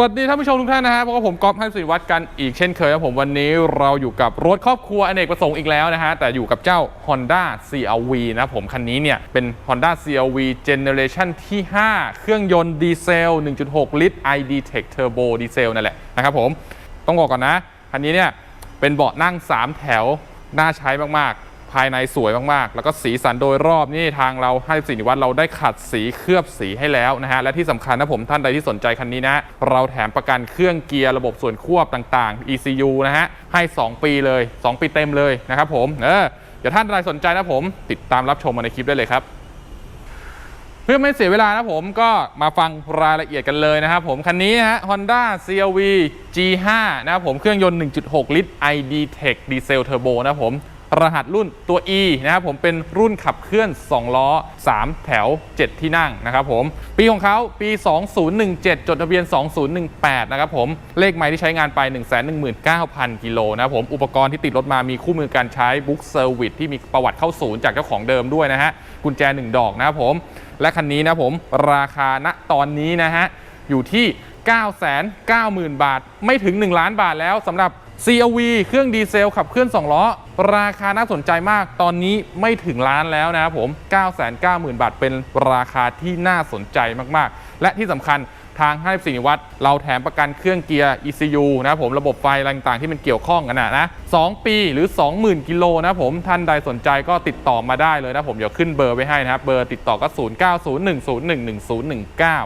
วัสดีท่านผู้ชมทุกท่านนะฮะพบกับผมก๊อฟให้สิริวัตรกันอีกเช่นเคยครับผมวันนี้เราอยู่กับรถครอบครัวอเนกประสงค์อีกแล้วนะฮะ แต่อยู่กับเจ้า Honda CRV นะผมคันนี้เนี่ยเป็น Honda CRV Generation ที่ 5 เครื่องยนต์ดีเซล 1.6 ลิตร ID Tech Turbo ดีเซลนั่นแหละนะครับผม ต้องบอกก่อนนะ คันนี้เนี่ยเป็นเบาะนั่ง 3 แถวน่าใช้มากๆ ภายในสวยมากๆ แล้วก็สีสันโดยรอบนี่ทางเราให้สินิวัฒน์เราได้ขัดสีเคลือบสีให้แล้วนะฮะและที่สำคัญนะผมท่านใดที่สนใจคันนี้นะ เราแถมประกันเครื่องเกียร์ระบบส่วนควบต่างๆ ECU นะฮะให้ 2 ปีเลย 2 ปีเต็มเลยนะครับผมเออเดี๋ยวท่านใดสนใจนะผม ติดตามรับชมมาในคลิปได้เลยครับเพื่อไม่เสียเวลานะผมก็มาฟังรายละเอียดกันเลยนะครับผม คันนี้นะฮะ Honda CRV G5 นะครับผมเครื่องยนต์ 1.6 ลิตร ID Tech Diesel Turbo นะครับผม รหัสรุ่นตัว E นะครับผมเป็นรุ่นขับเคลื่อน 2 ล้อ 3 แถว 7 ที่นั่งนะครับผม ปีของเขาปี 2017 จดทะเบียน 2018 นะครับผม เลขไมล์ที่ใช้งานไป 119,000 กิโลนะครับผม อุปกรณ์ที่ติดรถมามีคู่มือการใช้บุ๊กเซอร์วิสที่มีประวัติเข้าศูนย์จากเจ้าของเดิมด้วยนะฮะ กุญแจ 1 ดอกนะครับผม และคันนี้นะผมราคาณตอนนี้นะฮะอยู่ที่ 990,000 บาท ไม่ถึง 1 ล้านบาทแล้วสำหรับ CRV เครื่องดีเซลขับเคลื่อน 2 ล้อ ราคาน่าสนใจมาก ตอนนี้ไม่ถึงล้านแล้วนะครับผม 990,000 บาท เป็นราคาที่น่าสนใจมากๆ และที่สำคัญทางให้สินิวัตรเราแถมประกันเครื่องเกียร์ ECU นะครับผม ระบบไฟต่างๆ ที่มันเกี่ยวข้องกันนะนะ 2 ปีหรือ 20,000 กิโลนะครับผม ท่านใดสนใจก็ติดต่อมาได้เลยนะผม เดี๋ยวขึ้นเบอร์ไว้ให้นะครับ เบอร์ติดต่อก็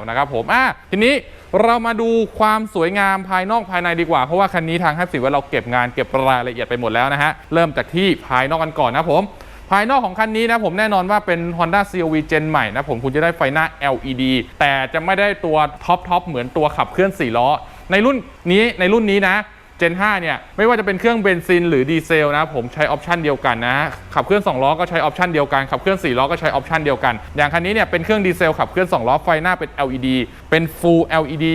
0901011019 นะครับผม อะ ทีนี้ เรามาดูความสวยงามภายนอกภายในดีกว่า เพราะว่าคันนี้ทางให้สิว่าเราเก็บงานเก็บรายละเอียดไปหมดแล้วนะฮะ เริ่มจากที่ภายนอกกันก่อนนะผม ภายนอกของคันนี้นะผมแน่นอนว่าเป็น Honda CRV Gen ใหม่นะผมคุณจะได้ไฟหน้า LED แต่จะไม่ได้ตัวท็อปทอปเหมือนตัวขับเคลื่อน4ล้อในรุ่นนี้ในรุ่นนี้นะ Gen 5 เนี่ย ไม่ว่าจะเป็นเครื่องเบนซินหรือดีเซลนะผมใช้ออปชันเดียวกันนะขับเคลื่อน2ล้อก็ใช้ออปชันเดียวกันขับเคลื่อน4ล้อก็ใช้ออปชันเดียวกัน อย่างคันนี้เนี่ยเป็นเครื่องดีเซลขับเคลื่อน2ล้อไฟหน้าเป็น LED เป็น Full LED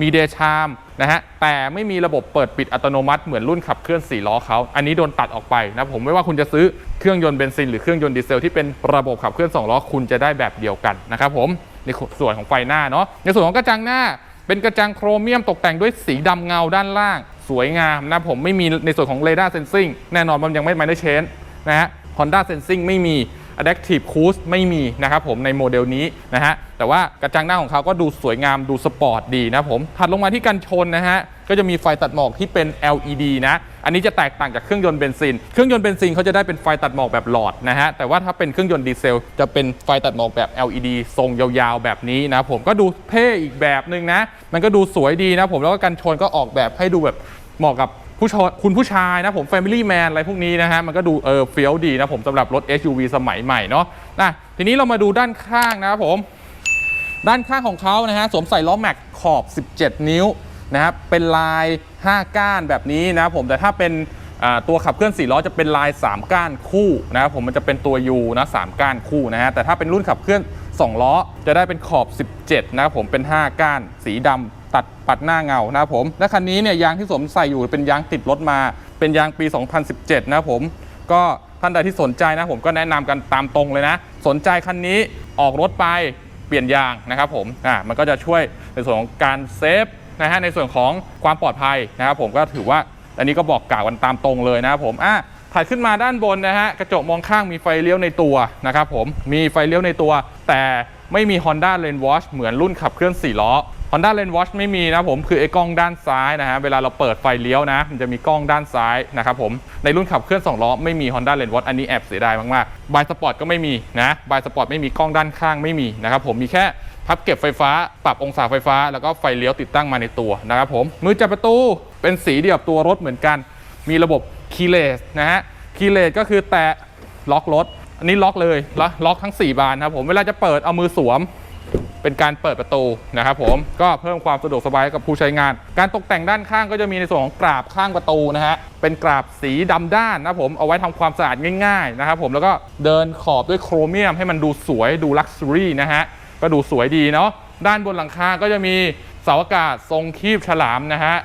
มี Day Charm นะฮะแต่ไม่มีระบบเปิดปิดอัตโนมัติเหมือนรุ่นขับเคลื่อน 4 ล้อเขาอันนี้โดนตัดออกไปนะผมไม่ว่าคุณจะซื้อเครื่องยนต์เบนซินหรือเครื่องยนต์ดีเซลที่เป็นระบบขับเคลื่อน 2 ล้อคุณจะได้แบบเดียวกันนะครับผมในส่วนของไฟหน้าเนาะในส่วนของกระจังหน้า เป็นกระจังโครเมียมตกแต่งด้วยสีดำเงาด้านล่าง สวยงามนะผมไม่มีในส่วนของเรดาร์เซนซิงแน่นอนมันยังไม่ไม่ได้เชนนะฮะ Honda Sensing ไม่มี Adaptive Cruise ไม่มีนะครับผมในโมเดลนี้นะฮะแต่ว่ากระจังหน้าของเขาก็ดูสวยงามดูสปอร์ตดีนะผมถัดลงมาที่กันชนนะฮะก็จะมีไฟตัดหมอกที่เป็น LED นะ อันนี้จะแตกต่างจากเครื่องยนต์เบนซิน เครื่องยนต์เบนซินเขาจะได้เป็นไฟตัดหมอกแบบหลอดนะฮะ แต่ว่าถ้าเป็นเครื่องยนต์ดีเซล จะเป็นไฟตัดหมอกแบบ LED ทรงยาวๆ แบบนี้นะผม ก็ดูเท่อีกแบบหนึ่งนะ มันก็ดูสวยดีนะผม แล้วก็กันชนก็ออกแบบให้ดูแบบ เหมาะกับผู้ชคุณผู้ชายนะผม Family Man อะไรพวกนี้นะฮะ มันก็ดูเออเฟี้ยวดีนะผมสำหรับรถ SUV สมัยใหม่เนาะนะทีนี้เรามาดูด้านข้างนะครับผม ด้านข้างของเขานะฮะสวมใส่ล้อแม็กขอบ 17 นิ้วนะครับเป็นลาย 5 ก้านแบบนี้นะครับผมแต่ถ้าเป็นตัวขับเคลื่อน4ล้อจะเป็นลาย 3 ก้านคู่นะครับผมมันจะเป็นตัว U นะ3ก้านคู่นะฮะแต่ถ้าเป็นรุ่นขับเคลื่อน 2 ล้อจะได้เป็นขอบ 17 นะครับผมเป็น 5 ก้านสีดำตัดปัดหน้าเงานะครับผม และคันนี้เนี่ยยางที่สวมใส่อยู่เป็นยางติดรถมา เป็นยางปี 2017 นะครับผม ก็ท่านใดที่สนใจนะผมก็แนะนำกันตามตรงเลยนะ สนใจคันนี้ออกรถไปเปลี่ยนยางนะครับผมอ่ามันก็จะช่วยในส่วนของการเซฟนะฮะในส่วนของความปลอดภัยนะครับผมก็ถือว่าอันนี้ก็บอกกล่าวกันตามตรงเลยนะครับผมอะถัดขึ้นมาด้านบนนะฮะกระจกมองข้างมีไฟเลี้ยวในตัวนะครับผมมีไฟเลี้ยวในตัว แต่ไม่มี Honda Lane Watch เหมือนรุ่นขับเคลื่อน 4 ล้อ Honda Lane Watch ไม่มีนะผมคือไอ้กล้องด้านซ้ายนะฮะเวลาเราเปิดไฟเลี้ยวนะ มันจะมีกล้องด้านซ้ายนะครับผมในรุ่นขับเคลื่อน2ล้อไม่มี Honda Lane Watch อันนี้แอบเสียดายมากๆบายสปอร์ตก็ไม่มีนะบายสปอร์ตไม่มีกล้องด้านข้างไม่มีนะครับผมมีแค่พับเก็บไฟฟ้า ปรับองศาไฟฟ้า แล้วก็ไฟเลี้ยวติดตั้งมาในตัวนะครับผมมือจับประตูเป็นสีเดียวกับตัวรถเหมือนกัน มีระบบคีเลสนะฮะคีเลสก็คือแตะล็อกรถอันนี้ล็อกเลยละล็อกทั้ง 4 บานนะครับผมเวลาจะเปิดเอามือสวม เป็นการเปิดประตูนะครับผมก็เพิ่มความสะดวกสบายกับผู้ใช้งาน การตกแต่งด้านข้างก็จะมีในส่วนของกราบข้างประตูนะฮะเป็นกราบสีดำด้านนะผมเอาไว้ทำความสะอาดง่ายๆนะครับผมแล้วก็เดินขอบด้วยโครเมียมให้มันดูสวยดูลักซ์รี่นะฮะก็ดูสวยดีเนาะด้านบนหลังคาก็จะมีเสาอากาศทรงคีบฉลามนะฮะ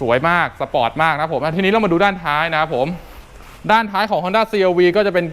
สวยมากสปอร์ตมากนะผมทีนี้เรามาดูด้านท้ายนะครับผมด้านท้ายของ Honda CRV ก็จะเป็น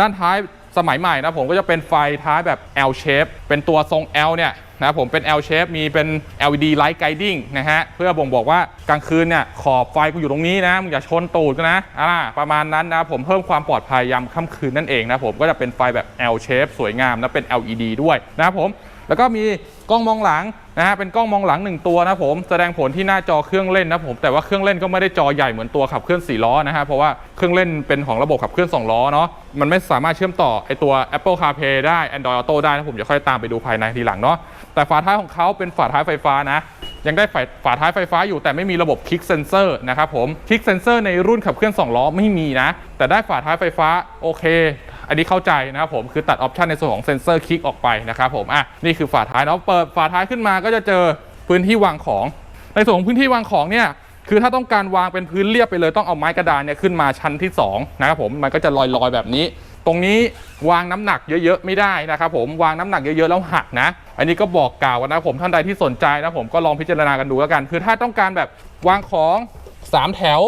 ด้านท้าย สมัยใหม่นะผมก็จะเป็นไฟท้ายแบบ L shape เป็นตัวทรง L เนี่ยนะผมเป็น L shape มีเป็น LED light guiding นะฮะเพื่อบ่งบอกว่ากลางคืนเนี่ยขอบไฟกูอยู่ตรงนี้นะมึงอย่าชนตูดกันนะอ่าประมาณนั้นนะผมเพิ่มความปลอดภัยยามค่ำคืนนั่นเองนะผมก็จะเป็นไฟแบบ L shape สวยงามนะเป็น LED ด้วยนะครับผม แล้วก็มีกล้องมองหลังนะฮะเป็นกล้องมองหลัง 1 ตัวนะผมแสดงผลที่หน้าจอเครื่องเล่นนะผมแต่ว่าเครื่องเล่นก็ไม่ได้จอใหญ่เหมือนตัวขับเคลื่อน4ล้อนะฮะเพราะว่าเครื่องเล่นเป็นของระบบขับเคลื่อน2ล้อเนาะมันไม่สามารถเชื่อมต่อไอตัว Apple CarPlay ได้ Android Auto ได้นะผมจะค่อยตามไปดูภายในทีหลังเนาะแต่ฝาท้ายของเขาเป็นฝาท้ายไฟฟ้านะยังได้ฝาฝาท้ายไฟฟ้าอยู่แต่ไม่มีระบบ Kick Sensor นะครับผม Kick Sensor ในรุ่นขับเคลื่อน2ล้อไม่มีนะแต่ได้ฝาท้ายไฟฟ้าโอเค อันนี้เข้าใจนะครับผมคือตัดออปชันในส่วนของเซ็นเซอร์คลิกออกไปนะครับผมอะนี่คือฝาท้ายเนาะเปิดฝาท้ายขึ้นมาก็จะเจอพื้นที่วางของ ในส่วนของพื้นที่วางของเนี่ยคือถ้าต้องการวางเป็นพื้นเรียบไปเลยต้องเอาไม้กระดานเนี่ยขึ้นมาชั้นที่สองนะครับผมมันก็จะลอยๆแบบนี้ ตรงนี้วางน้ำหนักเยอะๆไม่ได้นะครับผมวางน้ำหนักเยอะๆแล้วหักนะ อันนี้ก็บอกกล่าวกันนะผมท่านใดที่สนใจนะผมก็ลองพิจารณากันดูแล้วกัน คือถ้าต้องการแบบวางของสามแถว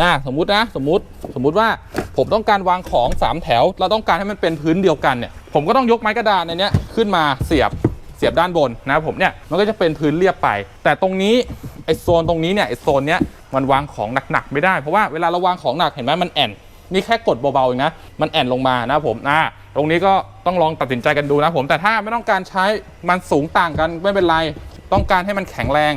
นะสมมุตินะสมมุติสมมุติว่า ผมต้องการวางของ 3 แถว เราต้องการให้มันเป็นพื้นเดียวกันเนี่ยผมก็ต้องยกไม้กระดานในนี้ขึ้นมาเสียบเสียบด้านบนนะผมเนี่ยมันก็จะเป็นพื้นเรียบไป แต่ตรงนี้ไอโซนตรงนี้เนี่ยไอโซนเนี้ยมันวางของหนักๆไม่ได้เพราะว่าเวลาเราวางของหนักเห็นไหมมันแอนนี่แค่กดเบาๆเองนะมันแอนลงมานะผมอ่าตรงนี้ก็ต้องลองตัดสินใจกันดูนะผมแต่ถ้าไม่ต้องการใช้มันสูงต่างกันไม่เป็นไรต้องการให้มันแข็งแรง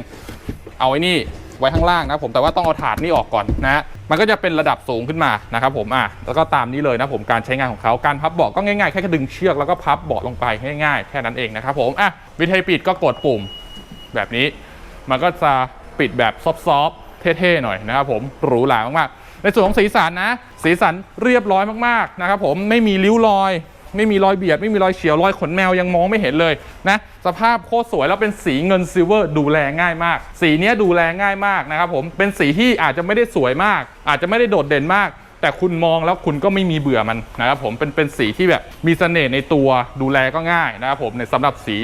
เอาไอ้นี่ไว้ข้างล่างนะผมแต่ว่าต้องเอาถาดนี่ออกก่อนนะ มันก็จะเป็นระดับสูงขึ้นมานะครับผมอะแล้วก็ตามนี้เลยนะผมการใช้งานของเขาการพับเบาะก็ง่ายๆแค่ดึงเชือกแล้วก็พับเบาะลงไปง่ายๆแค่นั้นเองนะครับผมอะวิธีปิดก็กดปุ่มแบบนี้ มันก็จะปิดแบบซอฟต์ๆเท่ๆหน่อยนะครับผมหรูหรามากๆในส่วนของสีสันนะ สีสันเรียบร้อยมากๆนะครับผมไม่มีริ้วรอย ไม่มีรอยเบียด ไม่มีรอยเฉียวรอยขนแมวยังมองไม่เห็นเลยนะสภาพโคตรสวยแล้วเป็นสีเงินซิลเวอร์ดูแลง่ายมาก สีนี้ดูแลง่ายมากนะครับผมเป็นสีที่อาจจะไม่ได้สวยมาก อาจจะไม่ได้โดดเด่นมากแต่คุณมองแล้วคุณก็ไม่มีเบื่อมันนะครับผมเป็นเป็นสีที่แบบมีเสน่ห์ในตัวดูแลก็ง่ายนะครับผมในสำหรับสี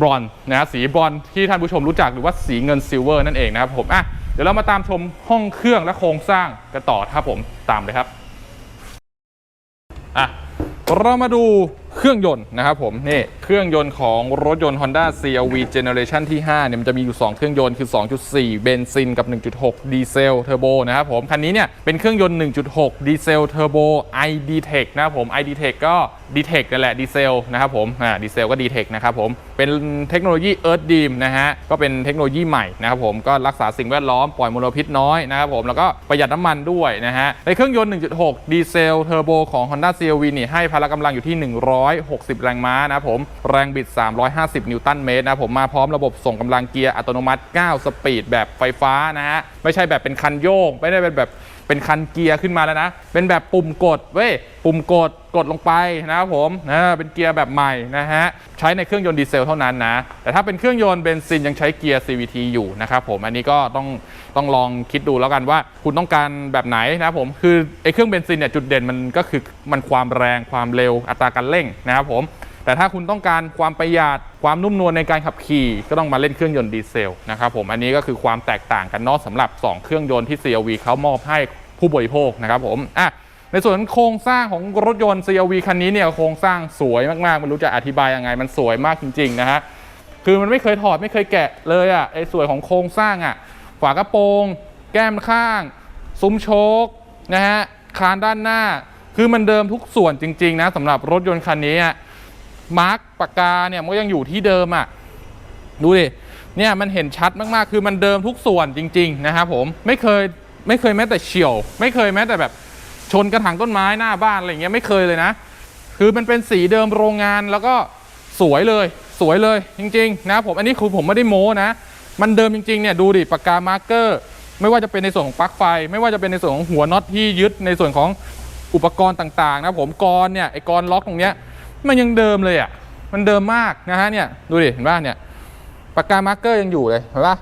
บรอนนะสีบรอนที่ท่านผู้ชมรู้จักหรือว่าสีเงินซิลเวอร์นั่นเองนะครับผมอะเดี๋ยวเรามาตามชมห้องเครื่องและโครงสร้างกันต่อครับผมตามเลยครับอะ เรามาดู เครื่องยนต์นะครับผมนี่เครื่องยนต์ของรถยนต์ Honda CRV Generation ที่ 5 เนี่ยมันจะมีอยู่ 2 เครื่องยนต์คือ 2.4 เบนซินกับ 1.6 ดีเซลเทอร์โบนะครับผมคันนี้เนี่ยเป็นเครื่องยนต์ 1.6 ดีเซลเทอร์โบ ID Tech นะครับผม ID Tech ก็ D Tech นั่นแหละดีเซลนะครับผมอ่าดีเซลก็ D Tech นะครับผมเป็นเทคโนโลยี Earth Beam นะฮะก็เป็นเทคโนโลยีใหม่นะครับผมก็รักษาสิ่งแวดล้อมปล่อยมลพิษน้อยนะครับผมแล้วก็ประหยัดน้ำมันด้วยนะฮะในเครื่องยนต์ 1.6 ดีเซลเทอร์โบของ Honda CRV นี่ให้พละกำลังอยู่ที่160 แรงม้านะผม แรงบิด 350 นิวตันเมตรนะผมมาพร้อมระบบส่งกำลังเกียร์อัตโนมัติ 9 สปีดแบบไฟฟ้านะฮะไม่ใช่แบบเป็นคันโยก ไม่ได้เป็นแบบ เป็นคันเกียร์ขึ้นมาแล้วนะ เป็นแบบปุ่มกดเว้ย ปุ่มกดกดลงไปนะครับผมนะเป็นเกียร์แบบใหม่นะฮะ ใช้ในเครื่องยนต์ดีเซลเท่านั้นนะ แต่ถ้าเป็นเครื่องยนต์เบนซินยังใช้เกียร์ CVT อยู่นะครับผม อันนี้ก็ต้องต้องลองคิดดูแล้วกันว่า คุณต้องการแบบไหนนะครับผม คือไอ้เครื่องเบนซินเนี่ยจุดเด่นมันก็คือมันความแรงความเร็วอัตราการเร่งนะครับผม แต่ถ้าคุณต้องการความประหยัดความนุ่มนวลในการขับขี่ก็ต้องมาเล่นเครื่องยนต์ดีเซลนะครับผมอันนี้ก็คือความแตกต่างกันเนอกสำหรับ 2 เครื่องยนต์ที่ CRV เขามอบให้ผู้บริโภคนะครับผมอะในส่วนโครงสร้างของรถยนต์ CRV คันนี้เนี่ยโครงสร้างสวยมากๆไม่รู้จะอธิบายยังไงมันสวยมากจริงๆนะฮะคือมันไม่เคยถอดไม่เคยแกะเลยอะไอ้สวยของโครงสร้างอะฝากระโปรง แก้มข้าง ซุ้มโชคนะฮะคานด้านหน้า คือมันเดิมทุกส่วนจริง ๆ นะสำหรับรถยนต์คันนี้อะ มาร์กปากกาเนี่ยมันก็ยังอยู่ที่เดิมอะ่ะดูดิเนี่ยมันเห็นชัดมากๆ คือมันเดิมทุกส่วนจริง ๆ นะครับผมไม่เคยไม่เคยแม้แต่เฉียว ไม่เคยแม้แต่แบบชนกระถางต้นไม้หน้าบ้านอะไรเงี้ยไม่เคยเลยนะ คือมันเป็นสีเดิมโรงงานแล้วก็สวยเลยสวยเลยจริงๆนะครับผมอันนี้คือผมไม่ได้โม้นะ มันเดิมจริงๆเนี่ยดูดิปากกามาร์กเกอร์ไม่ว่าจะเป็นในส่วนของปลั๊กไฟ ไม่ว่าจะเป็นในส่วนของหัวน็อตที่ยึดในส่วนของอุปกรณ์ต่างๆนะผมกรเนี่ยไอ้กรล็อกตรงเนี้ย มันยังเดิมเลยอะ มันเดิมมากนะฮะเนี่ยดูดิเห็นป่ะเนี่ยปากกามาร์กเกอร์ยังอยู่เลยเห็นป่ะ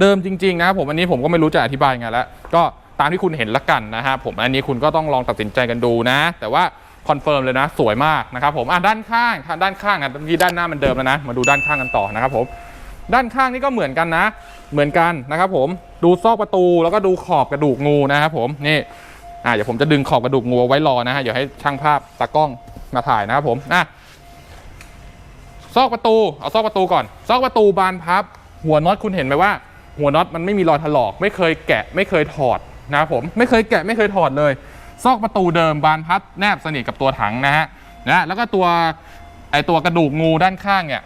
เดิมจริง ๆ นะครับผมอันนี้ผมก็ไม่รู้จะอธิบายไงแล้วก็ตามที่คุณเห็นละกันนะฮะผมอันนี้คุณก็ต้องลองตัดสินใจกันดูนะ แต่ว่าคอนเฟิร์มเลยนะ สวยมากนะครับผมอะด้านข้างทางด้านข้างอะเมื่อกี้ด้านหน้ามันเดิมแล้วนะ มาดูด้านข้างกันต่อนะครับผมด้านข้างนี่ก็เหมือนกันนะ เหมือนกันนะครับผมดูซอกประตูแล้วก็ดูขอบกระดูกงูนะครับผมนี่อ่าเดี๋ยวผมจะดึงขอบกระดูกงูไว้รอนะฮะเดี๋ยวให้ช่างภาพตากล้อง มาถ่ายนะครับผมอะซอกประตูเอาซอกประตูก่อน ซอกประตูบานพับ หัวน็อตคุณเห็นไหมว่า หัวน็อตมันไม่มีรอยถลอก ไม่เคยแกะไม่เคยถอดนะครับผมไม่เคยแกะไม่เคยถอดเลย ซอกประตูเดิมบานพับแนบสนิทกับตัวถังนะฮะนะแล้วก็ตัวไอตัวกระดูกงูด้านข้างเนี่ย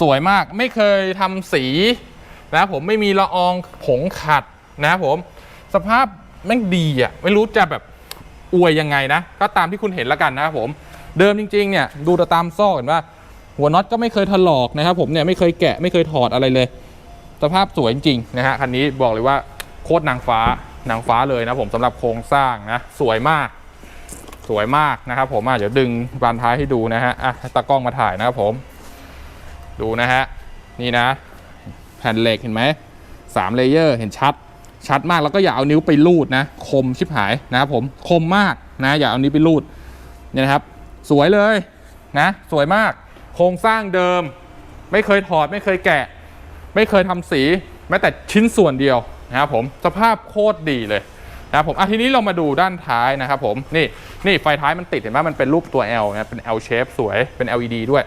สวยมากไม่เคยทำสีนะครับผมไม่มีละอองผงขัดนะครับผม สภาพแม่งดีอะไม่รู้จะแบบ อวยยังไงนะ ก็ตามที่คุณเห็นแล้วกันนะครับผม เดิมจริงๆเนี่ยดูตามซอกเห็นว่าหัวน็อตก็ไม่เคยถลอกนะครับผมเนี่ยไม่เคยแกะไม่เคยถอดอะไรเลย สภาพสวยจริงๆนะฮะคันนี้บอกเลยว่าโคตรนางฟ้านางฟ้าเลยนะผมสำหรับโครงสร้างนะสวยมากสวยมากนะครับผมอะเดี๋ยวดึงบานท้ายให้ดูนะฮะอะตากล้องมาถ่ายนะครับผม ดูนะฮะนี่นะ แผ่นเหล็กเห็นไหมสามเลเยอร์เห็นชัด ชัดมากแล้วก็อย่าเอานิ้วไปลูดนะ คมชิบหายนะครับผมคมมากนะ อย่าเอานิ้วไปลูดเนี่ยนะครับ สวยเลยนะ สวยมาก โครงสร้างเดิม ไม่เคยถอดไม่เคยแกะ ไม่เคยทำสี แม้แต่ชิ้นส่วนเดียวนะครับผมสภาพโคตรดีเลยนะครับผมอะทีนี้เรามาดูด้านท้ายนะครับผมนี่นี่ไฟท้ายมันติดเห็นไหมมันเป็นรูปตัว L นะเป็น L shape สวยเป็น LED ด้วย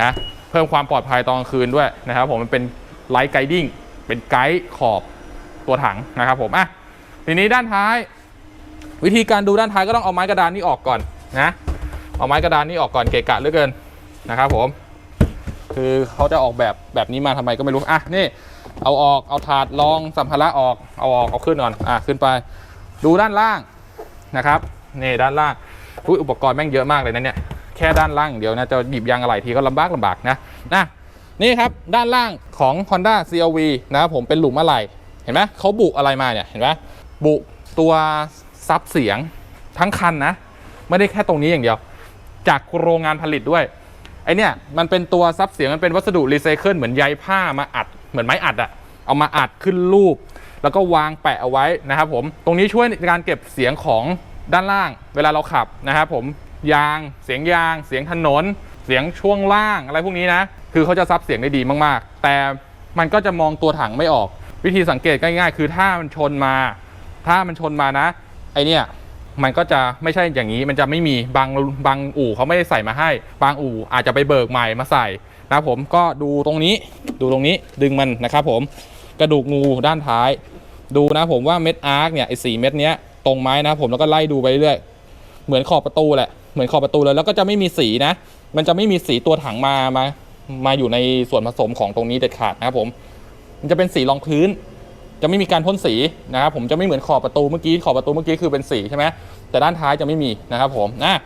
นะเพิ่มความปลอดภัยตอนกลางคืนด้วยนะครับผมมันเป็นไลท์ไกดิ้งเป็นไกด์ขอบ ตัวถังนะครับผมอะทีนี้ด้านท้าย วิธีการดูด้านท้ายก็ต้องเอาไม้กระดานนี้ออกก่อนนะเอาไม้กระดานนี้ออกก่อนเกะกะเหลือเกินนะครับผม คือเขาจะออกแบบแบบนี้มาทำไมก็ไม่รู้อะนี่เอาออกเอาถาดรองสัมภาระออกเอาออกเอาขึ้นก่อนอะขึ้นไป ดูด้านล่างนะครับนี่ด้านล่างอุ๊ยอุปกรณ์แม่งเยอะมากเลยนะเนี่ยแค่ด้านล่างอย่างเดียวนะจะหยิบยางอะไรทีก็ลำบากลำบากนะนะนี่ครับด้านล่างของ Honda CRV นะครับผมเป็นหลุมอะไรเห็นไหมเขาบุอะไรมาเนี่ยเห็นไหมบุตัวซับเสียงทั้งคันนะ ไม่ได้แค่ตรงนี้อย่างเดียว จากโรงงานผลิตด้วยไอเนี่ยมันเป็นตัวซับเสียงมันเป็นวัสดุรีไซเคิลเหมือนใยผ้ามาอัดเหมือนไม้อัดอะเอามาอัดขึ้นรูป แล้วก็วางแปะเอาไว้นะครับผมตรงนี้ช่วยในการเก็บเสียงของด้านล่าง เวลาเราขับนะครับผมยางเสียงยาง เสียงถนน เสียงช่วงล่างอะไรพวกนี้นะ คือเขาจะซับเสียงได้ดีมากๆ แต่มันก็จะมองตัวถังไม่ออก วิธีสังเกตง่ายๆ คือถ้ามันชนมา ถ้ามันชนมานะ ไอเนี่ยมันก็จะไม่ใช่อย่างนี้มันจะไม่มีบางบางอู่เขาไม่ได้ใส่มาให้ บางอู่อาจจะไปเบิกใหม่มาใส่นะผมก็ดูตรงนี้ดูตรงนี้ดึงมันนะครับผมกระดูกงูด้านท้าย ดูนะผมว่าเม็ดอาร์คเนี่ยไอสีเม็ดเนี้ยตรงไหมนะผมแล้วก็ไล่ดูไปเรื่อยเหมือนขอบประตูแหละเหมือนขอบประตูเลยแล้วก็จะไม่มีสีนะ มันจะไม่มีสีตัวถังมามามาอยู่ในส่วนผสมของตรงนี้เด็ดขาดนะครับผม มันจะเป็นสีรองพื้น จะไม่มีการพ่นสีนะครับผมจะไม่เหมือนขอบประตูเมื่อกี้ขอบประตูเมื่อกี้คือเป็นสีใช่ไหมแต่ด้านท้ายจะไม่มีนะครับผมนะ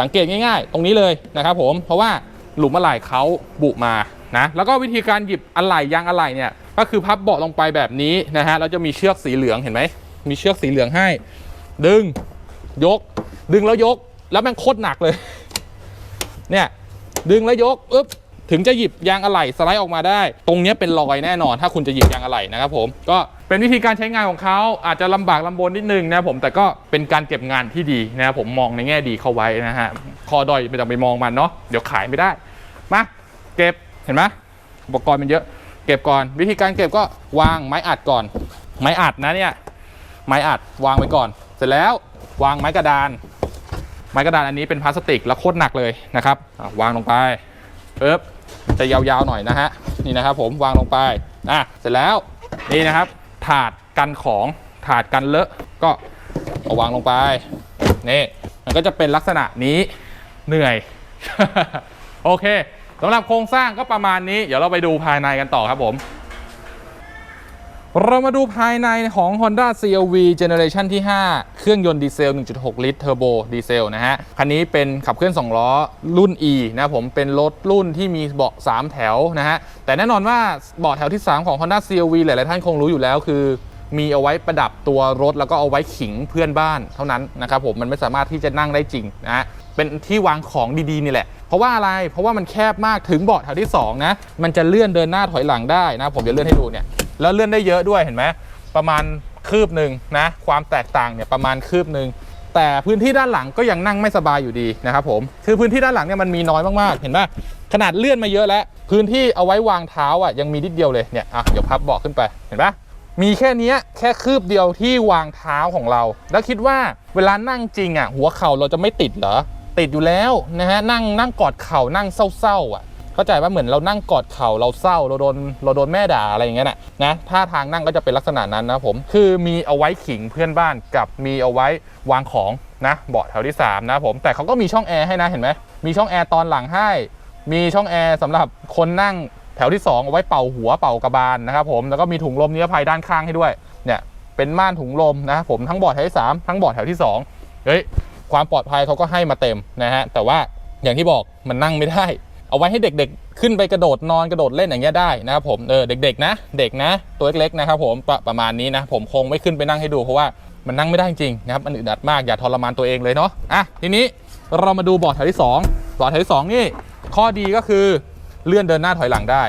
สังเกตง่าย ๆ ตรงนี้เลยนะครับผมเพราะว่าหลุมอะไหล่เขาบุมานะแล้วก็วิธีการหยิบอะไหล่ยางอะไหล่เนี่ยก็คือพับเบาะลงไปแบบนี้นะฮะแล้วจะมีเชือกสีเหลืองเห็นไหมมีเชือกสีเหลืองให้ ดึงยก ดึงแล้วยก แล้วม่งโคตรหนักเลย เนี่ย ดึงแล้วยกอึ๊บ ถึงจะหยิบยางอะไหล่สไลด์ออกมาได้ ตรงนี้เป็นรอยแน่นอน ถ้าคุณจะหยิบยางอะไหล่นะครับผม ก็เป็นวิธีการใช้งานของเขาอาจจะลำบากลำบนนิดนึงนะผม แต่ก็เป็นการเก็บงานที่ดีนะครับผมมองในแง่ดีเข้าไว้นะฮะ คอดอยไม่ต้องไปมองมันเนาะ เดี๋ยวขายไม่ได้ มา เก็บ เห็นไหมอุปกรณ์มันเยอะ เก็บก่อน วิธีการเก็บก็วางไม้อัดก่อน ไม้อัดนะเนี่ย ไม้อัดวางไว้ก่อน เสร็จแล้ววางไม้กระดาน ไม้กระดานอันนี้เป็นพลาสติกแล้วโคตรหนักเลยนะครับ วางลงไปปึ๊บ จะยาวๆหน่อยนะฮะนี่นะครับผมวางลงไปอะเสร็จแล้วนี่นะครับ ถาดกันของถาดกันเลอะก็เอาวางลงไปนี่มันก็จะเป็นลักษณะนี้เหนื่อย โอเคสำหรับโครงสร้างก็ประมาณนี้ เดี๋ยวเราไปดูภายในกันต่อครับผม เรามาดูภายในของ Honda CRV Generation ที่ 5 เครื่องยนต์ดีเซล 1.6 ลิตรเทอร์โบดีเซลนะฮะ คันนี้เป็นขับเคลื่อน 2 ล้อรุ่น E นะครับผมเป็นรถรุ่นที่มีเบาะ 3 แถวนะฮะ แต่แน่นอนว่าเบาะแถวที่ 3 ของ Honda CRV หลาย ๆ ท่านคงรู้อยู่แล้วคือมีเอาไว้ประดับตัวรถแล้วก็เอาไว้ขิงเพื่อนบ้านเท่านั้นนะครับผมมันไม่สามารถที่จะนั่งได้จริงนะฮะเป็นที่วางของดีๆนี่แหละ เพราะว่าอะไรเพราะว่ามันแคบมากถึงเบาะแถวที่2นะมันจะเลื่อนเดินหน้าถอยหลังได้นะผมจะเลื่อนให้ดูเนี่ย แล้วเลื่อนได้เยอะด้วยเห็นไหมประมาณคืบหนึ่งนะความแตกต่างเนี่ยประมาณคืบหนึ่งแต่พื้นที่ด้านหลังก็ยังนั่งไม่สบายอยู่ดีนะครับผมคือพื้นที่ด้านหลังเนี่ยมันมีน้อยมากๆ เห็นป่ะขนาดเลื่อนมาเยอะแล้ว พื้นที่เอาไว้วางเท้าอะยังมีนิดเดียวเลยเนี่ยอะเดี๋ยวพับเบาะขึ้นไปเห็นป่ะมีแค่นี้แค่คืบเดียวที่วางเท้าของเรา แล้วคิดว่าเวลานั่งจริงอะหัวเข่าเราจะไม่ติดเหรอติดอยู่แล้วนะฮะนั่งนั่งกอดเข่านั่งเศร้าๆอะ เข้าใจว่าเหมือนเรานั่งกอดเข่าเราเศร้าเราโดนเราโดนแม่ด่าอะไรอย่างเงี้ยน่ะนะท่าทางนั่งก็จะเป็นลักษณะนั้นนะผมคือมีเอาไว้ขิงเพื่อนบ้านกับมีเอาไว้วางของนะเบาะแถวที่สามนะผมแต่เขาก็มีช่องแอร์ให้นะเห็นไหมมีช่องแอร์ตอนหลังให้ มีช่องแอร์สำหรับคนนั่งแถวที่ 2 เอาไว้เป่าหัวเป่ากระบาลนะครับผมแล้วก็มีถุงลมนิรภัยด้านข้างให้ด้วยเนี่ยเป็นม่านถุงลมนะครับผมทั้งเบาะแถวที่ 3 ทั้งเบาะแถวที่2เฮ้ยความปลอดภัยเขาก็ให้มาเต็มนะฮะแต่ว่าอย่างที่บอกมันนั่งไม่ได้ เอาไว้ให้เด็กๆ ขึ้นไปกระโดดนอนกระโดดเล่นอย่างเงี้ยได้นะครับผมเออเด็กๆนะเด็กนะตัวเล็กๆนะครับผมประประมาณนี้นะผมคงไม่ขึ้นไปนั่งให้ดูเพราะว่ามันนั่งไม่ได้จริงนะครับมันอึดอัดมากอย่าทรมานตัวเองเลยเนาะอะทีนี้เรามาดูเบาะแถวที่สองเบาะแถวที่สองนี่ ข้อดีก็คือเลื่อนเดินหน้าถอยหลังได้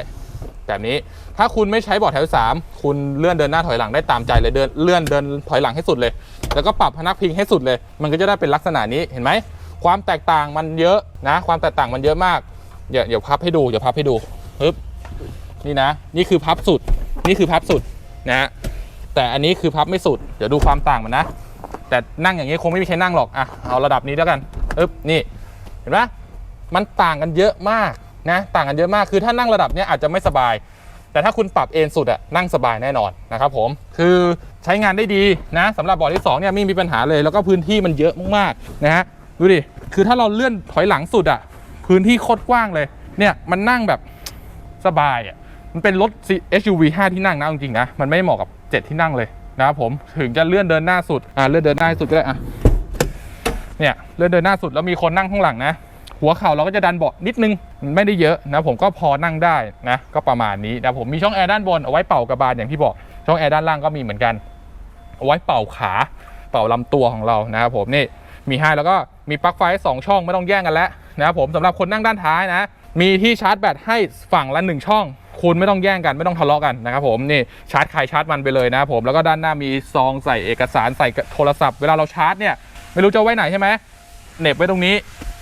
แบบนี้ถ้าคุณไม่ใช้เบาะแถวที่สามคุณเลื่อนเดินหน้าถอยหลังได้ตามใจเลยเดินเลื่อนเดินถอยหลังให้สุดเลย แล้วก็ปรับพนักพิงให้สุดเลย มันก็จะได้เป็นลักษณะนี้เห็นไหมความแตกต่างมันเยอะนะ ความแตกต่างมันเยอะมาก เดี๋ยวเดี๋ยวพับให้ดู เดี๋ยวพับให้ดูปึ๊บนี่นะ นี่คือพับสุด นี่คือพับสุดนะ แต่อันนี้คือพับไม่สุด เดี๋ยวดูความต่างมันนะ แต่นั่งอย่างนี้คงไม่มีใครนั่งหรอก อะ เอาระดับนี้แล้วกันปึ๊บ นี่ เห็นไหมมันต่างกันเยอะมากนะ ต่างกันเยอะมาก คือถ้านั่งระดับนี้อาจจะไม่สบาย แต่ถ้าคุณปรับเอนสุดอะนั่งสบายแน่นอนนะครับผม คือใช้งานได้ดีนะสำหรับเบาะที่สองเนี่ยไม่มีปัญหาเลย แล้วก็พื้นที่มันเยอะมากๆนะฮะ ดูดิ คือถ้าเราเลื่อนถอยหลังสุดอะ พื้นที่โคตรกว้างเลย เนี่ยมันนั่งแบบสบายอะมันเป็นรถ SUV 5 ที่นั่งนะจริงๆนะมันไม่เหมาะกับ 7 ที่นั่งเลยนะครับผมถึงจะเลื่อนเดินหน้าสุดอ่าเลื่อนเดินหน้าสุดก็ได้อะเนี่ยเลื่อนเดินหน้าสุดแล้วมีคนนั่งข้างหลังนะ หัวเข่าเราก็จะดันเบาะนิดนึงไม่ได้เยอะนะผมก็พอนั่งได้นะก็ประมาณนี้นะผมมีช่องแอร์ด้านบนเอาไว้เป่ากระบาลอย่างที่บอกช่องแอร์ด้านล่างก็มีเหมือนกันเอาไว้เป่าขาเป่าลำตัวของเรานะครับผมนี่มีให้แล้วก็มีปลั๊กไฟสองช่องไม่ต้องแย่งกันแล้ว นะครับผมสำหรับคนนั่งด้านท้ายนะ มีที่ชาร์จแบตให้ฝั่งละหนึ่งช่อง คุณไม่ต้องแย่งกันไม่ต้องทะเลาะกันนะครับผมนี่ชาร์จใครชาร์จมันไปเลยนะครับผมแล้วก็ด้านหน้ามีซองใส่เอกสารใส่โทรศัพท์เวลาเราชาร์จเนี่ยไม่รู้จะไว้ไหนใช่ไหมเน็บไว้ตรงนี้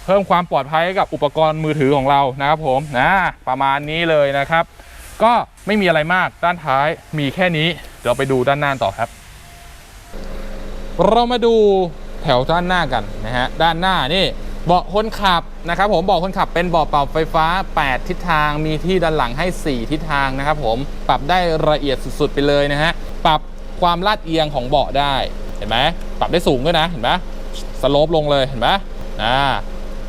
เพิ่มความปลอดภัยกับอุปกรณ์มือถือของเรานะครับผมนะประมาณนี้เลยนะครับ ก็ไม่มีอะไรมากด้านท้ายมีแค่นี้ เดี๋ยวไปดูด้านหน้าต่อครับ เรามาดูแถวด้านหน้ากันนะฮะด้านหน้านี่ เบาะคนขับนะครับผมเบาะคนขับเป็นเบาะเป่าไฟฟ้า 8 ทิศทางมีที่ด้านหลังให้ 4 ทิศทางนะครับผมปรับได้ละเอียดสุดๆไปเลยนะฮะปรับความลาดเอียงของเบาะได้เห็นไหมปรับได้สูงด้วยนะเห็นไหมสโลปลงเลยเห็นไหมอ่า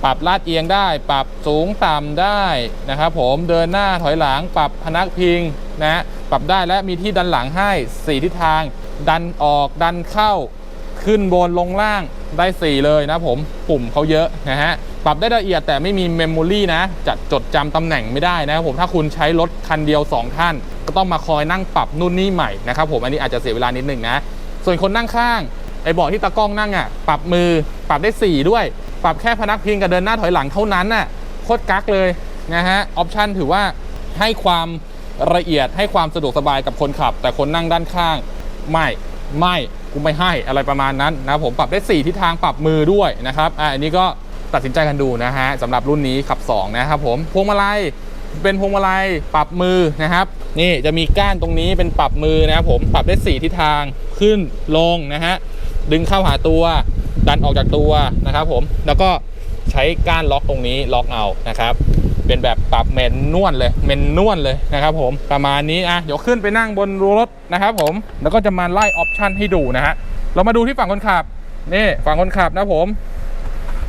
ปรับลาดเอียงได้ ปรับสูงต่ำได้นะครับผมเดินหน้าถอยหลัง ปรับพนักพิงนะฮะปรับได้และมีที่ดันหลังให้ 4 ทิศทาง ดันออกดันเข้า ขึ้นบนลงล่างได้ 4 เลยนะผมปุ่มเขาเยอะนะฮะปรับได้ละเอียดแต่ไม่มีเมมโมรีนะจัดจดจำตำแหน่งไม่ได้นะครับผมถ้าคุณใช้รถคันเดียว 2 ท่าน ก็ต้องมาคอยนั่งปรับนู่นนี่ใหม่นะครับผมอันนี้อาจจะเสียเวลานิดหนึ่งนะส่วนคนนั่งข้างไอ้เบาะที่ตากล้องนั่งอะปรับมือปรับได้ 4 ด้วย ปรับแค่พนักพิงกับเดินหน้าถอยหลังเท่านั้นน่ะโคตรกักเลยนะฮะออปชันถือว่าให้ความละเอียดให้ความสะดวกสบายกับคนขับ แต่คนนั่งด้านข้าง ไม่ไม่ กูไม่ให้อะไรประมาณนั้นนะผมปรับได้ 4 ทิศทางปรับมือด้วยนะครับอะอันนี้ก็ตัดสินใจกันดูนะฮะสำหรับรุ่นนี้ขับ 2 นะครับผมพวงมาลัยเป็นพวงมาลัยปรับมือนะครับ นี่จะมีก้านตรงนี้เป็นปรับมือนะครับผมปรับได้ 4 ทิศทางขึ้นลงนะฮะดึงเข้าหาตัวดันออกจากตัวนะครับผมแล้วก็ใช้ก้านล็อกตรงนี้ล็อกเอานะครับ เป็นแบบปรับเมนนวลเลยเมนนวลเลยนะครับผมประมาณนี้อะเดี๋ยวขึ้นไปนั่งบนรถนะครับผมแล้วก็จะมาไล่ออปชันให้ดูนะฮะเรามาดูที่ฝั่งคนขับนี่ฝั่งคนขับนะผม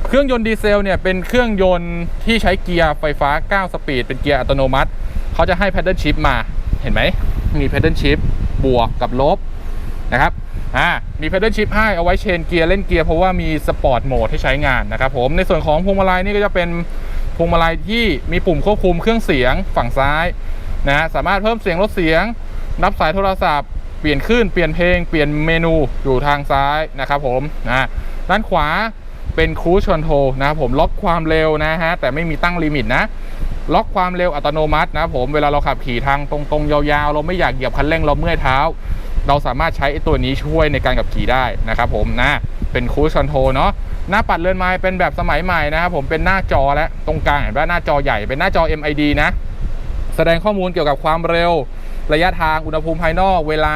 เครื่องยนต์ดีเซลเนี่ยเป็นเครื่องยนต์ที่ใช้เกียร์ไฟฟ้า 9 สปีด เป็นเกียร์อัตโนมัติ เขาจะให้ Paddle Shift มาเห็นไหม มี Paddle Shift บวกกับลบนะครับอ่ามี Paddle Shift ให้เอาไว้เชนเกียร์เล่นเกียร์เพราะว่ามีสปอร์ตโหมดให้ใช้งานนะครับผมในส่วนของพวงมาลัยนี่ก็จะเป็น พวงมาลัยที่มีปุ่มควบคุมเครื่องเสียงฝั่งซ้ายนะฮะสามารถเพิ่มเสียงลดเสียง รับสายโทรศัพท์ เปลี่ยนคลื่นเปลี่ยนเพลง เปลี่ยนเมนูอยู่ทางซ้ายนะครับผมนะด้านขวาเป็นครูชอนโทนะครับผมล็อกความเร็วนะฮะแต่ไม่มีตั้งลิมิตนะล็อกความเร็วอัตโนมัตินะครับผมเวลาเราขับขี่ทางตรงๆ ยาวๆ เราไม่อยากเหยียบคันเร่งเราเมื่อยเท้า เราสามารถใช้ตัวนี้ช่วยในการขับขี่ได้นะครับผมนะเป็นครูชอนโทเนาะ หน้าปัดเรือนไม้เป็นแบบสมัยใหม่นะครับผมเป็นหน้าจอและตรงกลางเห็นว่าหน้าจอใหญ่เป็นหน้าจอ MID นะ แสดงข้อมูลเกี่ยวกับความเร็ว ระยะทางอุณหภูมิภายนอกเวลา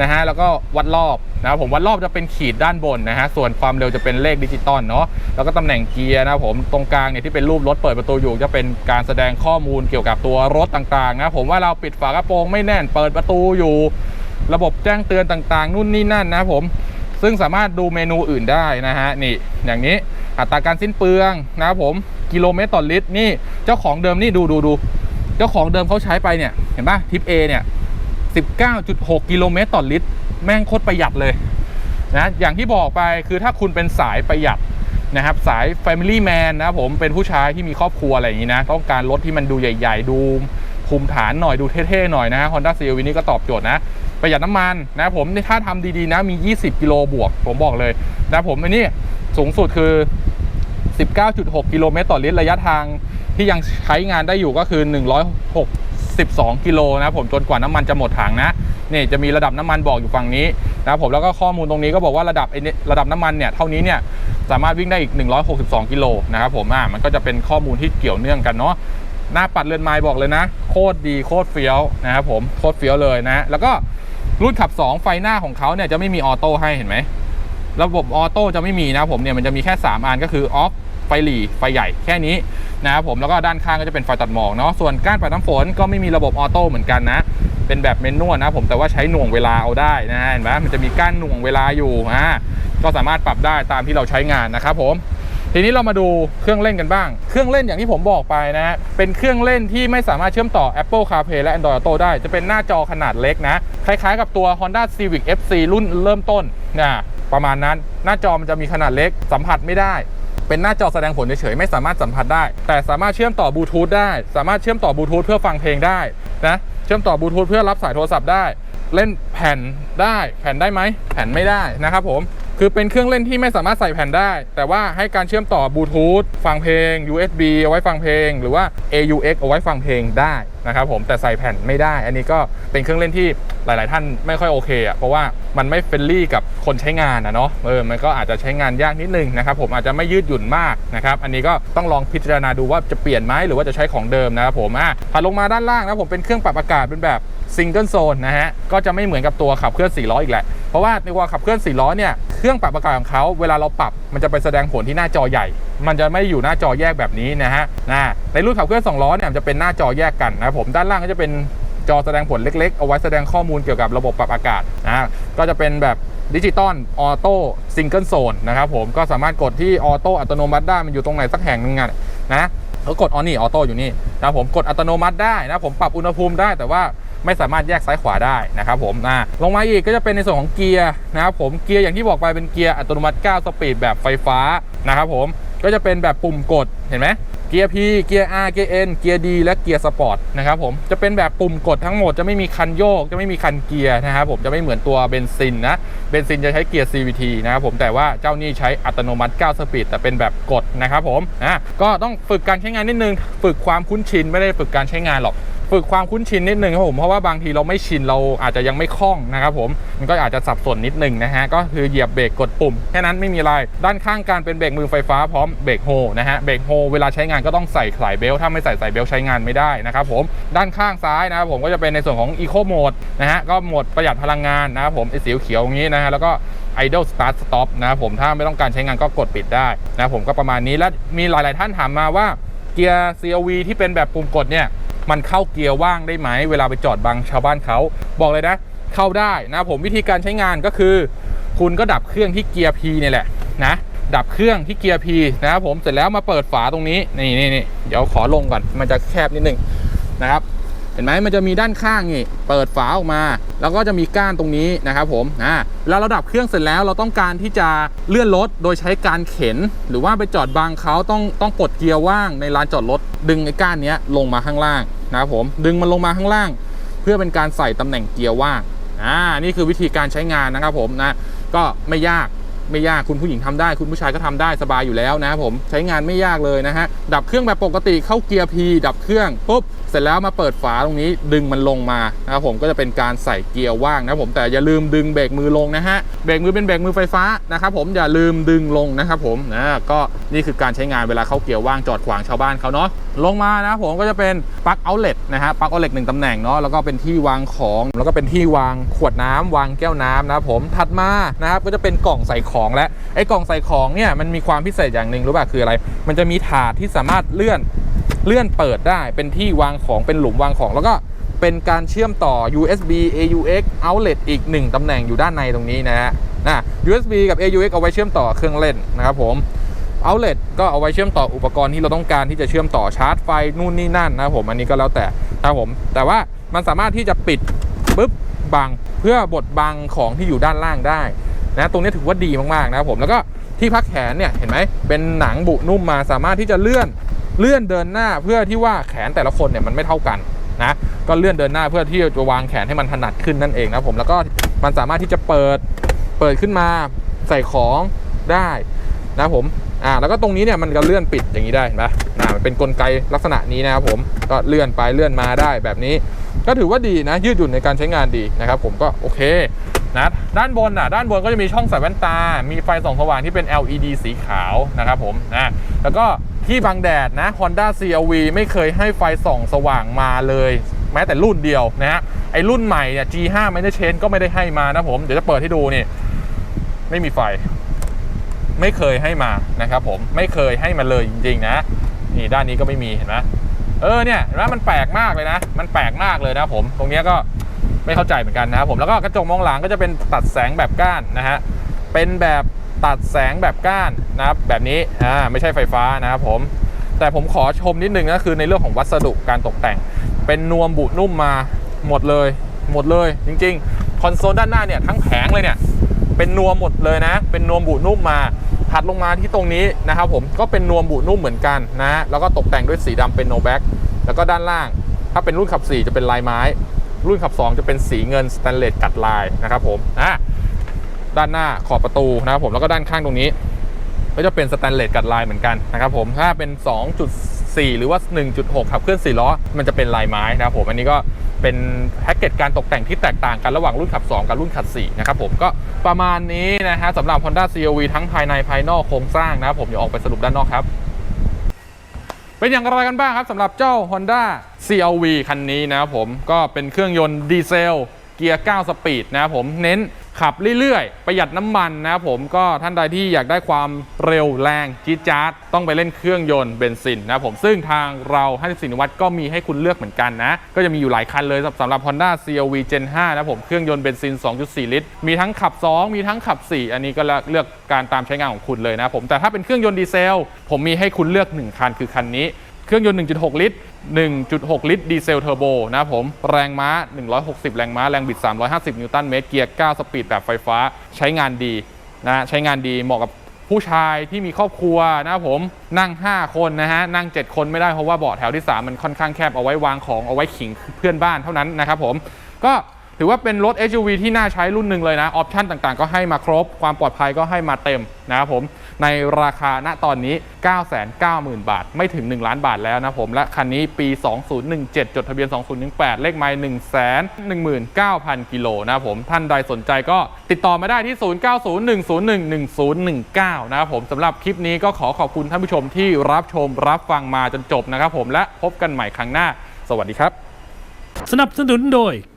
นะฮะแล้วก็วัดรอบนะครับผมวัดรอบจะเป็นขีดด้านบนนะฮะส่วนความเร็วจะเป็นเลขดิจิตอลเนาะแล้วก็ตำแหน่งเกียร์นะครับผมตรงกลางเนี่ยที่เป็นรูปรถเปิดประตูอยู่จะเป็นการแสดงข้อมูลเกี่ยวกับตัวรถต่างๆนะผมว่าเราปิดฝากระโปรงไม่แน่นเปิดประตูอยู่ ระบบแจ้งเตือนต่างๆ นู่นนี่นั่นนะผม ซึ่งสามารถดูเมนูอื่นได้นะฮะนี่อย่างนี้อัตราการสิ้นเปลืองนะครับผมกิโลเมตรต่อลิตรนี่เจ้าของเดิมนี่ดูดูดูเจ้าของเดิมเขาใช้ไปเนี่ยเห็นปะทิป A เนี่ย19.6 กิโลเมตรต่อลิตร แม่งโคตรประหยัดเลยนะอย่างที่บอกไปคือถ้าคุณเป็นสายประหยัดนะครับสาย Family Man นะผมเป็นผู้ชายที่มีครอบครัวอะไรอย่างนี้นะ ต้องการรถที่มันดูใหญ่ ๆ ดูภูมิฐานหน่อยดูเท่ ๆ หน่อยนะฮะ Honda CR-V นี่ก็ตอบโจทย์นะ ประหยัดน้ำมันนะผมนี่ถ้าทำดีๆนะมี 20 กิโลบวก ผมบอกเลยนะผมอันนี้สูงสุดคือ 19.6 กิโลเมตรต่อลิตรระยะทางที่ยังใช้งานได้อยู่ก็คือ 162 กิโลนะผมจนกว่าน้ำมันจะหมดถังนะนี่จะมีระดับน้ำมันบอกอยู่ฝั่งนี้นะผมแล้วก็ข้อมูลตรงนี้ก็บอกว่าระดับไอ้นี่ระดับน้ำมันเนี่ยเท่านี้เนี่ยสามารถวิ่งได้อีก 162 กิโลนะครับผมอ่ามันก็จะเป็นข้อมูลที่เกี่ยวเนื่องกันเนาะหน้าปัดเรือนไม้บอกเลยนะ โคตรดีโคตรเฟี้ยวนะครับผมโคตรเฟี้ยวเลยนะ แล้วก็ รุ่นขับ 2 ไฟหน้าของเขาเนี่ยจะไม่มีออโต้ให้เห็นไหม ระบบออโต้จะไม่มีนะผมเนี่ยมันจะมีแค่ 3 อันก็คือออฟไฟหลีไฟใหญ่แค่นี้นะครับผมแล้วก็ด้านข้างก็จะเป็นไฟตัดหมอกเนาะส่วนก้านปัดน้ำฝนก็ไม่มีระบบออโต้เหมือนกันนะ เป็นแบบเมนนวลนะผมแต่ว่าใช้หน่วงเวลาเอาได้นะฮะเห็นไหมมันจะมีก้านหน่วงเวลาอยู่อ่าก็สามารถปรับได้ตามที่เราใช้งานนะครับผม ทีนี้เรามาดูเครื่องเล่นกันบ้าง เครื่องเล่นอย่างที่ผมบอกไปนะเป็นเครื่องเล่นที่ไม่สามารถเชื่อมต่อ Apple CarPlay และ Android Auto ได้ จะเป็นหน้าจอขนาดเล็กนะ คล้ายๆกับตัว Honda Civic FC รุ่นเริ่มต้นนะประมาณนั้น หน้าจอมันจะมีขนาดเล็ก สัมผัสไม่ได้ เป็นหน้าจอแสดงผลเฉยๆไม่สามารถสัมผัสได้ แต่สามารถเชื่อมต่อบลูทูธได้ สามารถเชื่อมต่อบลูทูธเพื่อฟังเพลงได้นะเชื่อมต่อบลูทูธเพื่อรับสายโทรศัพท์ได้ เล่นแผ่นได้ แผ่นได้ไหมแผ่นไม่ได้นะครับผม คือเป็นเครื่องเล่นที่ไม่สามารถใส่แผ่นได้ แต่ว่าให้การเชื่อมต่อบลูทูธฟังเพลง USB เอาไว้ฟังเพลง หรือว่า AUX เอาไว้ฟังเพลงได้ นะครับผมแต่ใส่แผ่นไม่ได้ อันนี้ก็เป็นเครื่องเล่นที่หลาย ๆ ท่านไม่ค่อยโอเคอะเพราะว่ามันไม่เฟรนลี่กับคนใช้งานนะเนาะเออมันก็อาจจะใช้งานยากนิดนึงนะครับผมอาจจะไม่ยืดหยุ่นมากนะครับอันนี้ก็ต้องลองพิจารณาดูว่าจะเปลี่ยนไหมหรือว่าจะใช้ของเดิมนะครับผมอะถัดลงมาด้านล่างนะผมเป็นเครื่องปรับอากาศเป็นแบบซิงเกิลโซนนะฮะก็จะไม่เหมือนกับตัวขับเคลื่อน4ล้ออีกแหละเพราะว่าในตัวขับเคลื่อน4ล้อเนี่ยเครื่องปรับอากาศของเขาเวลาเราปรับมันจะไปแสดงผลที่หน้าจอใหญ่ มันจะไม่อยู่หน้าจอแยกแบบนี้นะฮะนะในรุ่นขับเคลื่อน2ล้อเนี่ยจะเป็นหน้าจอแยกกันนะผมด้านล่างก็จะเป็นจอแสดงผลเล็กๆ เอาไว้แสดงข้อมูลเกี่ยวกับระบบปรับอากาศนะก็จะเป็นแบบดิจิตอลออโต้ซิงเกิลโซนนะครับผมก็สามารถกดที่ออโต้อัตโนมัติได้มันอยู่ตรงไหนสักแห่งหนึงนะแล้วกดออนนี่ออโต้อยู่นี่นะผมกดอัตโนมัติได้นะผมปรับอุณหภูมิได้แต่ว่าไม่สามารถแยกซ้ายขวาได้นะครับผมอ่าลงมาอีกก็จะเป็นในส่วนของเกียร์นะครับผมเกียร์อย่างที่บอกไปเป็นเกียร์อัตโนมัติ 9 สปีดแบบไฟฟ้านะครับผม ก็จะเป็นแบบปุ่มกดเห็นไหมเกียร์ P เกียร์ R เกียร์ N เกียร์ D และเกียร์สปอร์ตนะครับผมจะเป็นแบบปุ่มกดทั้งหมดจะไม่มีคันโยกจะไม่มีคันเกียร์นะครับผมจะไม่เหมือนตัวเบนซินนะเบนซินจะใช้เกียร์ CVT นะครับผมแต่ว่าเจ้านี่ใช้อัตโนมัติ 9 สปีดแต่เป็นแบบกดนะครับผมอะก็ต้องฝึกการใช้งานนิดนึง ฝึกความคุ้นชินไม่ได้ฝึกการใช้งานหรอก ฝึกความคุ้นชินนิดนึงครับผมเพราะว่าบางทีเราไม่ชินเราอาจจะยังไม่คล่องนะครับผมมันก็อาจจะสับสนนิดนึงนะฮะก็คือเหยียบเบรกกดปุ่มแค่นั้นไม่มีอะไรด้านข้างการเป็นเบรกมือไฟฟ้าพร้อมเบรกโฮนะฮะเบรกโฮเวลาใช้งานก็ต้องใส่สายเบลต์ถ้าไม่ใส่สายเบลต์ใช้งานไม่ได้นะครับผมด้านข้างซ้ายนะครับผมก็จะเป็นในส่วนของ Eco Mode นะฮะก็โหมดประหยัดพลังงานนะครับผมไอ้สีเขียวอย่างนี้นะฮะแล้วก็ Idle Start Stop นะครับผมถ้าไม่ต้องการใช้งานก็กดปิดได้นะครับผมก็ประมาณนี้และมีหลาย ๆ ท่านถามมาว่าเกียร์ CRV ที่เป็นแบบปุ่มกดเนี่ย มันเข้าเกียร์ว่างได้ไหม เวลาไปจอดบังชาวบ้านเขาบอกเลยนะ เข้าได้นะผมวิธีการใช้งานก็คือ คุณก็ดับเครื่องที่เกียร์ P เนี่ยแหละนะดับเครื่องที่เกียร์ P นะครับผมเสร็จแล้วมาเปิดฝาตรงนี้นี่นี่นี่เดี๋ยวขอลงก่อนมันจะแคบนิดนึงนะครับเห็นไหมมันจะมีด้านข้างนี่เปิดฝาออกมา แล้วก็จะมีก้านตรงนี้นะครับผมอ่าเวลาเราดับเครื่องเสร็จแล้วเราต้องการที่จะเลื่อนรถโดยใช้การเข็น หรือว่าไปจอดบางเขาต้องต้องปลดเกียร์ว่างในลานจอดรถดึงไอ้ก้านนี้ลงมาข้างล่าง นะครับผมดึงมันลงมาข้างล่าง เพื่อเป็นการใส่ตำแหน่งเกียร์ว่างอ่านี่คือวิธีการใช้งานนะครับผมนะก็ไม่ยากไม่ยากคุณผู้หญิงทำได้ คุณผู้ชายก็ทำได้สบายอยู่แล้วนะครับผมใช้งานไม่ยากเลยนะฮะดับเครื่องแบบปกติเข้าเกียร์ P ดับเครื่องปุ๊บ เสร็จแล้วมาเปิดฝาตรงนี้ดึงมันลงมานะครับผมก็จะเป็นการใส่เกียร์ว่างนะครับผมแต่อย่าลืมดึงเบรกมือลงนะฮะเบรกมือเป็นเบรกมือไฟฟ้านะครับผมอย่าลืมดึงลงนะครับผมนะก็นี่คือการใช้งานเวลาเข้าเกียร์ว่างจอดขวางชาวบ้านเขาเนาะลงมานะผมก็จะเป็นปลั๊กเอาเล t นะฮะปลั๊กเอาเล t หนึ่งตำแหน่งเนาะแล้วก็เป็นที่วางของแล้วก็เป็นที่วางขวดน้ำวางแก้วน้ำนะครับผมถัดมานะครับก็จะเป็นกล่องใส่ของและไอ้กล่องใส่ของเนี่ยมันมีความพิเศษอย่างหนึ่งรู้ป่ะคืออะไร มันจะมีถาดที่สามารถเลื่อน เลื่อนเปิดได้เป็นที่วางของเป็นหลุมวางของ แล้วก็เป็นการเชื่อมต่อ USB AUX outlet อีกหนึ่งตำแหน่งอยู่ด้านในตรงนี้นะฮะนะ USB กับ AUX เอาไว้เชื่อมต่อเครื่องเล่นนะครับผม outlet ก็เอาไว้เชื่อมต่ออุปกรณ์ที่เราต้องการที่จะเชื่อมต่อชาร์จไฟนู่นนี่นั่นนะครับผมอันนี้ก็แล้วแต่นะครับผม แต่ว่ามันสามารถที่จะปิดปุ๊บบังเพื่อบดบังของที่อยู่ด้านล่างได้นะตรงนี้ถือว่าดีมากๆนะครับผมแล้วก็ที่พักแขนเนี่ยเห็นไหมเป็นหนังบุนุ่มมาสามารถที่จะเลื่อน เลื่อนเดินหน้าเพื่อที่ว่าแขนแต่ละคนเนี่ยมันไม่เท่ากันนะก็เลื่อนเดินหน้าเพื่อที่จะวางแขนให้มันถนัดขึ้นนั่นเองนะผมแล้วก็มันสามารถที่จะเปิดเปิดขึ้นมาใส่ของได้นะผมอ่าแล้วก็ตรงนี้เนี่ยมันก็เลื่อนปิดอย่างนี้ได้เห็นปะอ่ามันเป็นกลไกลักษณะนี้นะครับผมก็เลื่อนไปเลื่อนมาได้แบบนี้ ก็ถือว่าดีนะยืดหยุ่นในการใช้งานดีนะครับผมก็โอเคนะด้านบนอะด้านบนก็จะมีช่องใส่แว่นตา มีไฟส่องสว่างที่เป็น LED สีขาวนะครับผมนะแล้วก็ ที่บังแดดนะ Honda CRV ไม่เคยให้ไฟส่องสว่างมาเลย แม้แต่รุ่นเดียวนะฮะไอรุ่นใหม่เนี่ย G5 m a n a g e ก็ไม่ได้ให้มานะผมเดี๋ยวจะเปิดให้ดูนี่ ไม่มีไฟ ไม่เคยให้มานะครับผมไม่เคยให้มาเลยจริง ๆ นะ นี่ด้านนี้ก็ไม่มีเห็นไหมเออเนี่ยเห็นไหมมันแปลกมากเลยนะ มันแปลกมากเลยนะผมตรงนี้ก็ไม่เข้าใจเหมือนกันนะครับผมแล้วก็กระจกมองหลังก็จะเป็นตัดแสงแบบก้านนะฮะเป็นแบบ ตัดแสงแบบก้านนะครับแบบนี้อ่าไม่ใช่ไฟฟ้านะครับผม แต่ผมขอชมนิดนึงนะคือในเรื่องของวัสดุการตกแต่ง เป็นนวมบุนุ่มมาหมดเลย หมดเลยจริงๆ คอนโซลด้านหน้าเนี่ยทั้งแผงเลยเนี่ยเป็นนวมหมดเลยนะ เป็นนวมบุนุ่มมาถัดลงมาที่ตรงนี้นะครับผมก็เป็นนวมบุนุ่มเหมือนกันนะแล้วก็ตกแต่งด้วยสีดำเป็นโนแบ็กแล้วก็ด้านล่าง ถ้าเป็นรุ่นขับ 4 จะเป็นลายไม้ รุ่นขับ 2 จะเป็นสีเงินสแตนเลสกัดลายนะครับผมอะ ด้านหน้าขอบประตูนะครับผมแล้วก็ด้านข้างตรงนี้ ก็จะเป็นสแตนเลสกัดลายเหมือนกันนะครับผมถ้าเป็น 2.4 หรือว่า 1.6 ขับเคลื่อน4ล้อมันจะเป็นลายไม้นะครับผมอันนี้ก็เป็นแพ็กเกจการตกแต่งที่แตกต่างกันระหว่างรุ่นขับ 2 กับรุ่นขับ 4 นะครับผมก็ประมาณนี้นะฮะสำหรับ Honda CRV ทั้งภายในภายนอกโครงสร้างนะครับผมเดี๋ยวออกไปสรุปด้านนอกครับ เป็นอย่างไรกันบ้างครับสำหรับเจ้า Honda CRV คันนี้นะครับผมก็เป็นเครื่องยนต์ดีเซลเกียร์ 9 สปีดนะครับผมเน้น ขับเรื่อยๆ ประหยัดน้ำมันนะครับผมก็ท่านใดที่อยากได้ความเร็วแรงจี๊ดจ๊าดต้องไปเล่นเครื่องยนต์เบนซินนะครับผมซึ่งทางเราห้สินวัตก็มีให้คุณเลือกเหมือนกันนะ ก็จะมีอยู่หลายคันเลยสำหรับ Honda CRV Gen 5นะครับผมเครื่องยนต์เบนซิน 2.4 ลิตร มีทั้งขับ 2 มีทั้งขับ 4 อันนี้ก็เลือกการตามใช้งานของคุณเลยนะครับผมแต่ถ้าเป็นเครื่องยนต์ดีเซล ผมมีให้คุณเลือกหนึ่งคันคือคันนี้เครื่องยนต์ 1.6 ลิตร 1.6 ลิตรดีเซลเทอร์โบนะผมแรงม้า 160 แรงม้า แรงบิด 350 นิวตันเมตรเกียร์ 9 สปีดแบบไฟฟ้าใช้งานดีนะใช้งานดีเหมาะกับผู้ชายที่มีครอบครัวนะผมนั่ง 5 คนนะฮะ นั่ง 7 คนไม่ได้เพราะว่าเบาะแถวที่ 3 มันค่อนข้างแคบเอาไว้วางของเอาไว้ขิงเพื่อนบ้านเท่านั้นนะครับผมก็ถือว่าเป็นรถ SUV ที่น่าใช้รุ่นหนึ่งเลยนะ ออปชั่นต่างๆ ก็ให้มาครบ ความปลอดภัยก็ให้มาเต็มนะครับผม ในราคาณตอนนี้ 990,000 บาท ไม่ถึง 1 ล้านบาทแล้วนะผม และคันนี้ปี 2017 จดทะเบียน 2018 เลขไมล์119,000 กิโลนะผม ท่านใดสนใจก็ติดต่อมาได้ที่ 0901011019 นะครับผมสำหรับคลิปนี้ก็ขอขอบคุณท่านผู้ชมที่รับชมรับฟังมาจนจบนะครับผมและพบกันใหม่ครั้งหน้า สวัสดีครับ สนับสนุนโดย